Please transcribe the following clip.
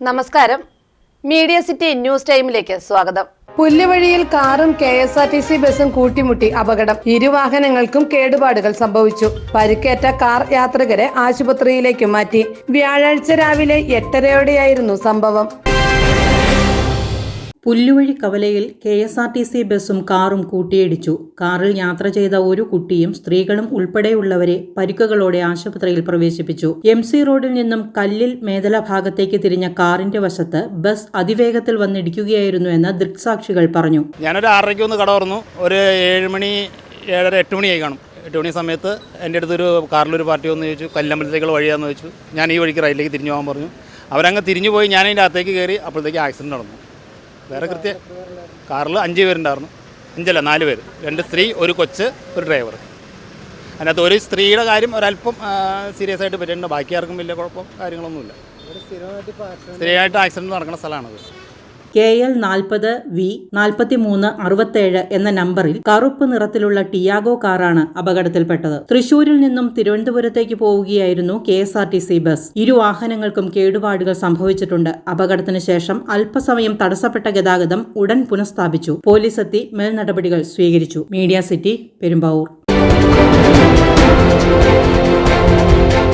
നമസ്കാരം. Media city news ടൈമിലേക്ക് സ്വാഗതം. പുല്ലുവഴിയിൽ കാറും K S R T C ബസും കൂട്ടിമുട്ടി അപകടം. ഇരുവാഹനങ്ങൾക്കും കേടുപാടുകൾ സംഭവിച്ചു. പരിക്കേറ്റ കാർ യാത്രികരെ ആശുപത്രിയിലേക്ക് മാറ്റി. വ്യാഴാഴ്ച രാവിലെ എട്ടരയോടെയായിരുന്നു സംഭവം. പുല്ലുവഴി കവലയിൽ K S R T C ബസ്സും കാറും കൂട്ടിയിടിച്ചു. കാറിൽ യാത്ര ചെയ്ത ഒരു കുട്ടിയും സ്ത്രീകളും ഉൾപ്പെടെയുള്ളവരെ പരിക്കുകളോടെ ആശുപത്രിയിൽ പ്രവേശിപ്പിച്ചു. എം സി റോഡിൽ നിന്നും കല്ലിൽ മേദല ഭാഗത്തേക്ക് തിരിഞ്ഞ കാറിന്റെ വശത്ത് ബസ് അതിവേഗത്തിൽ വന്നിടിക്കുകയായിരുന്നു എന്ന് ദൃക്സാക്ഷികൾ പറഞ്ഞു. ഞാനൊരു ആറരയ്ക്ക് ഒന്ന് കട തുറന്നു. ഒരു ഏഴ് മണി ഏഴര എട്ട് മണിയായി കാണും. എട്ട് മണി സമയത്ത് എന്റെ അടുത്തൊരു കാറിലൊരു പാർട്ടി വന്ന് ചോദിച്ചു കല്ലമ്പലത്തേക്കുള്ള വഴിയാന്ന് ചോദിച്ചു. ഞാൻ ഈ വഴിക്ക് റൈറ്റിലേക്ക് തിരിഞ്ഞു പോകാൻ പറഞ്ഞു. അവരങ്ങ് തിരിഞ്ഞു പോയി ഞാൻ അതിന്റെ അകത്തേക്ക് കയറി അപ്പോഴത്തേക്ക് ആക്സിഡന്റ് നടന്നു. വേറെ കൃത്യ. കാറിൽ അഞ്ച് പേരുണ്ടായിരുന്നു. അഞ്ചല്ല നാല് പേര്. രണ്ട് സ്ത്രീ ഒരു കൊച്ച് ഒരു ഡ്രൈവർ അതിനകത്ത് ഒരു സ്ത്രീയുടെ കാര്യം ഒരല്പം സീരിയസ് ആയിട്ട് പറ്റിയിട്ടുണ്ട്. ബാക്കി ആർക്കും വലിയ കുഴപ്പം കാര്യങ്ങളൊന്നുമില്ല. സ്ഥിരമായിട്ട് ആക്സിഡന്റ് നടക്കുന്ന സ്ഥലമാണത്. കെ എൽ നാൽപ്പത് വി നാൽപ്പത്തി മൂന്ന് അറുപത്തേഴ് എന്ന നമ്പറിൽ കറുപ്പ് നിറത്തിലുള്ള ടിയാഗോ കാറാണ് അപകടത്തിൽപ്പെട്ടത്. തൃശൂരിൽ നിന്നും തിരുവനന്തപുരത്തേക്ക് പോവുകയായിരുന്നു K S R T C bus. ഇരു വാഹനങ്ങൾക്കും കേടുപാടുകൾ സംഭവിച്ചിട്ടുണ്ട്. അപകടത്തിന് ശേഷം അല്പസമയം തടസ്സപ്പെട്ട ഗതാഗതം ഉടൻ പുനഃസ്ഥാപിച്ചു. പോലീസ് എത്തി മേൽനടപടികൾ സ്വീകരിച്ചു. Media city Perumbavoor.